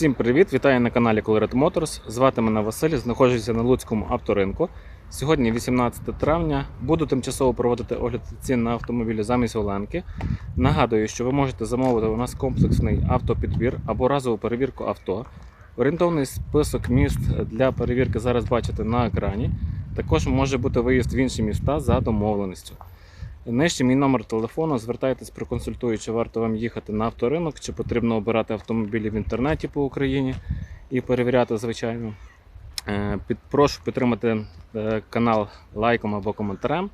Всім привіт! Вітаю на каналі Colored Motors. Звати мене Василь, знаходжуся на Луцькому авторинку. Сьогодні 18 травня. Буду тимчасово проводити огляд цін на автомобілі замість Оленки. Нагадую, що ви можете замовити у нас комплексний автопідбір або разову перевірку авто. Орієнтовний список міст для перевірки зараз бачите на екрані. Також може бути виїзд в інші міста за домовленістю. Нижче мій номер телефону. Звертайтесь, проконсультую, чи варто вам їхати на авторинок, чи потрібно обирати автомобілі в інтернеті по Україні і перевіряти, звичайно. Е, прошу підтримати е, канал лайком або коментарем.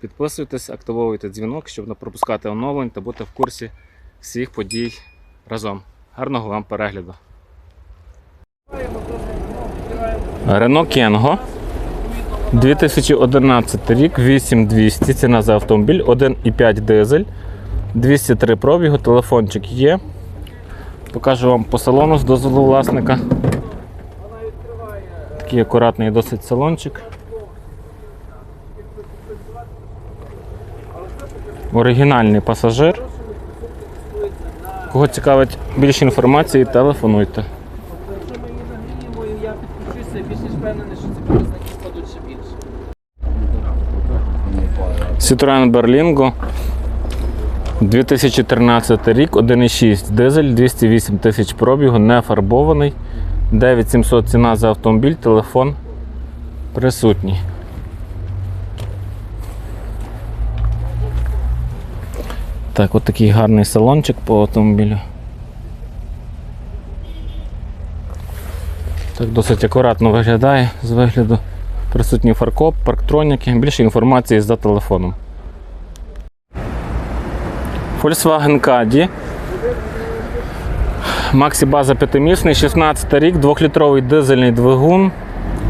Підписуйтесь, активовуйте дзвінок, щоб не пропускати оновлень та бути в курсі всіх подій разом. Гарного вам перегляду. Рено Кенго. 2011 рік, 8200, ціна за автомобіль, 1,5 дизель, 203 пробігу, телефончик є. Покажу вам по салону з дозволу власника. Такий акуратний досить салончик. Оригінальний пасажир. Кого цікавить більше інформації, телефонуйте. Я підключуся, більш ніж впевнений, що ці показники впадуть ще більше. Citroen Berlingo 2013 рік, 1,6 дизель, 208 тисяч пробігу, не фарбований. 9700 ціна за автомобіль, телефон присутній. Так, от такий гарний салончик по автомобілю. Так, досить акуратно виглядає з вигляду. Присутній фаркоп, парктроніки. Більше інформації за телефоном. Volkswagen Caddy. Максі база п'ятимісний, 16 рік, 2-літровий дизельний двигун.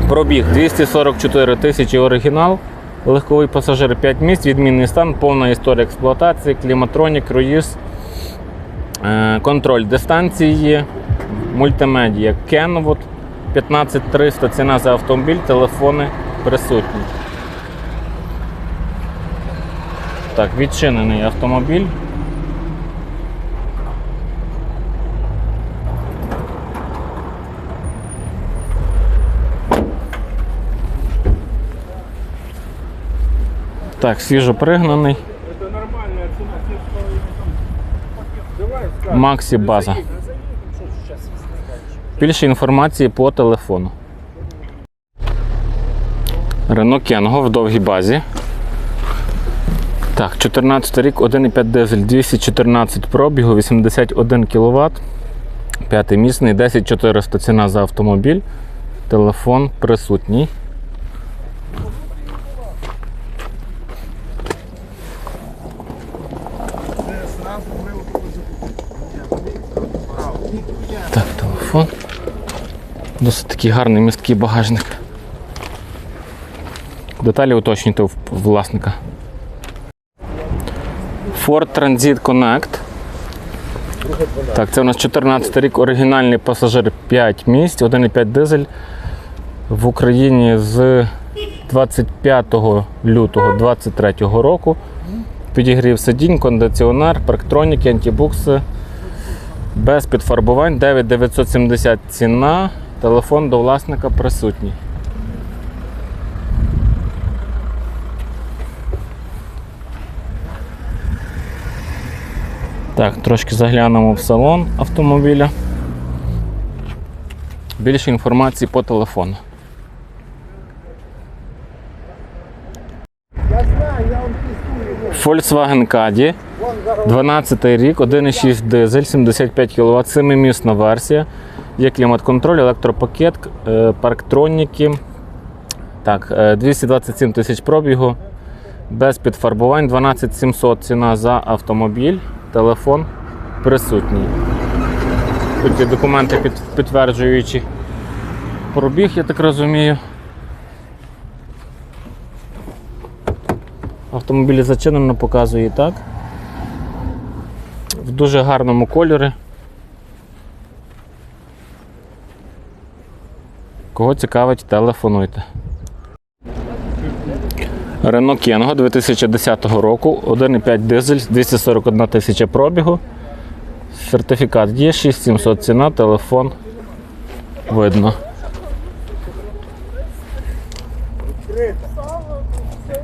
Пробіг 244 тисячі оригінал. Легковий пасажир 5 місць, відмінний стан, повна історія експлуатації, кліматронік, круїз, е, контроль дистанції, мультимедія Kenwood. 15300 ціна за автомобіль, телефони присутні. Так, відчинений автомобіль. Так, свіжо пригнаний. Максі база. Більше інформації по телефону. Рено Кенго в довгій базі. Так, 14 рік, 1,5 дизель, 214 пробігу, 81 кВт. П'ятимісний, 10400 ціна за автомобіль. Телефон присутній. Так, телефон. Досить такий гарний місткий багажник. Деталі уточнюйте у власника. Ford Transit Connect. Так, це у нас 14 рік, оригінальний пасажир 5 місць, 1,5 дизель в Україні з 25 лютого 2023 року. Підігрів сидінь, кондиціонер, парктроніки, антибукси. Без підфарбувань 9970 ціна. Телефон до власника присутній. Так, трошки заглянемо в салон автомобіля. Більше інформації по телефону. Volkswagen Caddy. 12 рік, 1,6 дизель, 75 кВт, 7-місна версія. Є клімат-контроль, електропакет, е, парктроніки. Так, е, 227 тисяч пробігу. Без підфарбувань, 12700 ціна за автомобіль. Телефон присутній. Тут є документи під, підтверджуючи пробіг, я так розумію. Автомобіль зачинено, показує так. В дуже гарному кольорі. Кого цікавить, телефонуйте. Renault Кенго 2010 року, 1,5 дизель, 241 тисяча пробігу. Сертифікат є, 6700 ціна, телефон видно.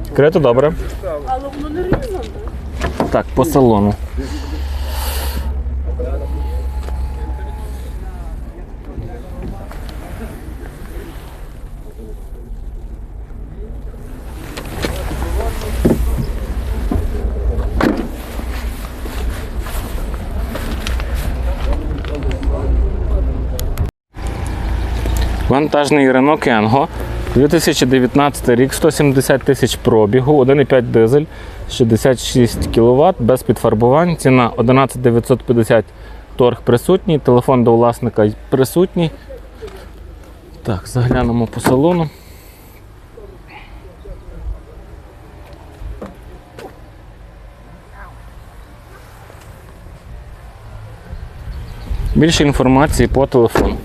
Відкрито добре. Але воно не різане. Так, по салону. Вантажний Renault Кенго. 2019 рік, 170 тисяч пробігу, 1,5 дизель, 66 кВт, без підфарбувань. Ціна 11 950 торг присутній, телефон до власника присутній. Так, заглянемо по салону. Більше інформації по телефону.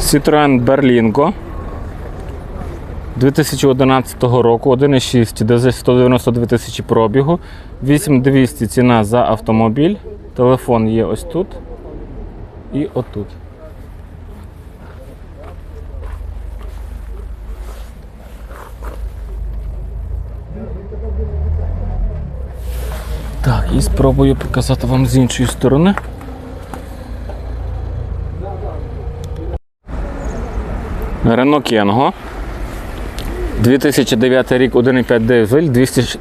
Citroen Berlingo 2011 року, 1,6 дизель 192 тисячі пробігу, 8200 ціна за автомобіль. Телефон є ось тут і отут. Так, і спробую показати вам з іншої сторони. Renault Кенго. 2009 рік 1,5 дизель,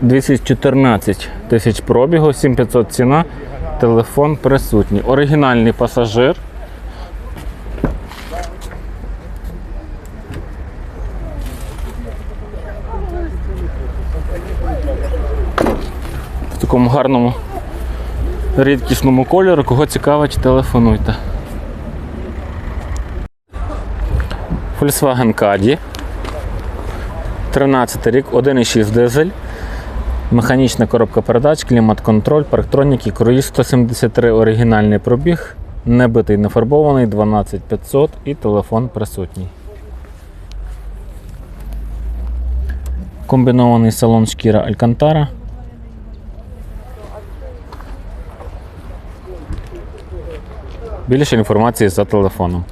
214 тисяч пробігу, 7500 ціна, телефон присутній. Оригінальний пасажир. В такому гарному рідкісному кольору. Кого цікавить, телефонуйте. Volkswagen Caddy. 13 рік, 1,6 дизель. Механічна коробка передач, клімат-контроль, парктроніки, круїз 173 оригінальний пробіг, небитий, не фарбований, 12500 і телефон присутній. Комбінований салон шкіра Алькантара. Більше інформації за телефоном.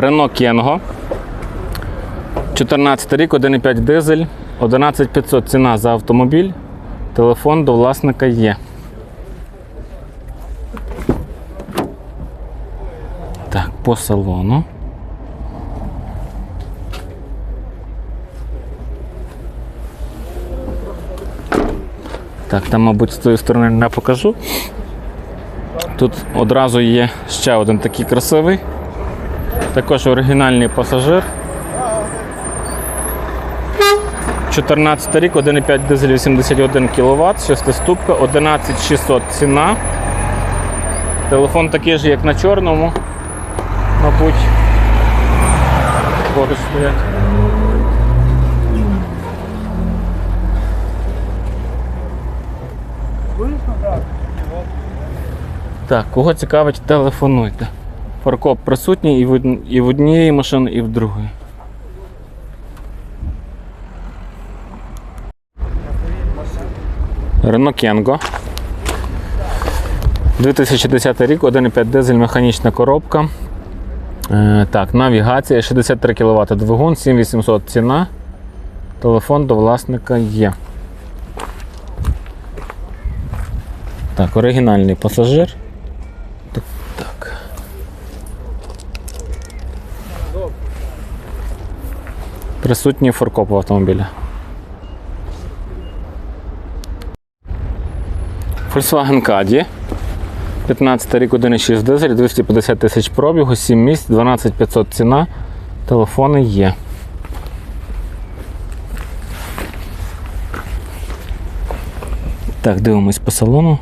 Renault Kangoo. 14 рік, 1,5 дизель, 11500 ціна за автомобіль. Телефон до власника є. Так, по салону. Так, там, мабуть, з тої сторони не покажу. Тут одразу є ще один такий красивий. Також оригінальний пасажир. 14 рік, 1,5 дизель 81 кВт, 6-ступка, 11600 ціна. Телефон такий же, як на чорному, мабуть. Поруч стоять. Так, кого цікавить, телефонуйте. Фаркоп присутній і в, і в однієї машини, і в другої. Renault Кенго. 2010 рік, 1,5 дизель, механічна коробка. Е, так, навігація, 63 кВт двигун, 7800 ціна. Телефон до власника є. Так, оригінальний пасажир. Так. так. Присутній форкоп в автомобілі. Volkswagen Caddy. 15 рік 1,6 дизель, 250 тисяч пробігу, 7 місць, 12500 ціна. Телефони є. Так, дивимось по салону.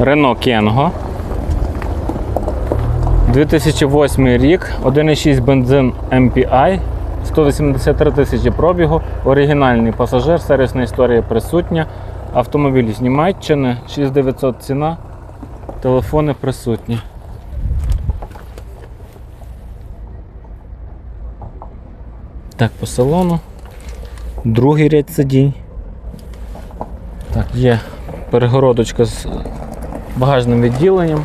Renault Kangoo. 2008 рік, 1,6 бензин MPI, 183 тисячі пробігу, оригінальний пасажир, сервісна історія присутня. Автомобіль з Німеччини, 6900 ціна, Телефони присутні. Так, по салону. Другий ряд сидінь. Так, є перегородочка з багажним відділенням.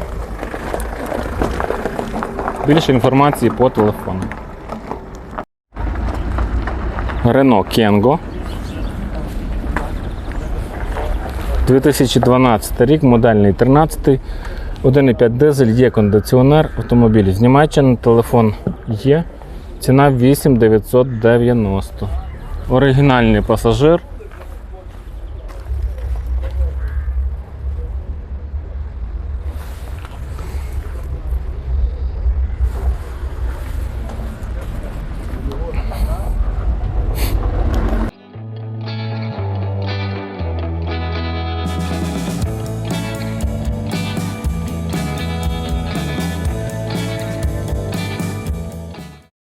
Більше інформації по телефону. Renault Kengo. 2012 рік, модельний 13, 1,5 дизель, є кондиціонер, автомобіль з Німеччини, телефон є. Ціна 8990. Оригінальний пасажир.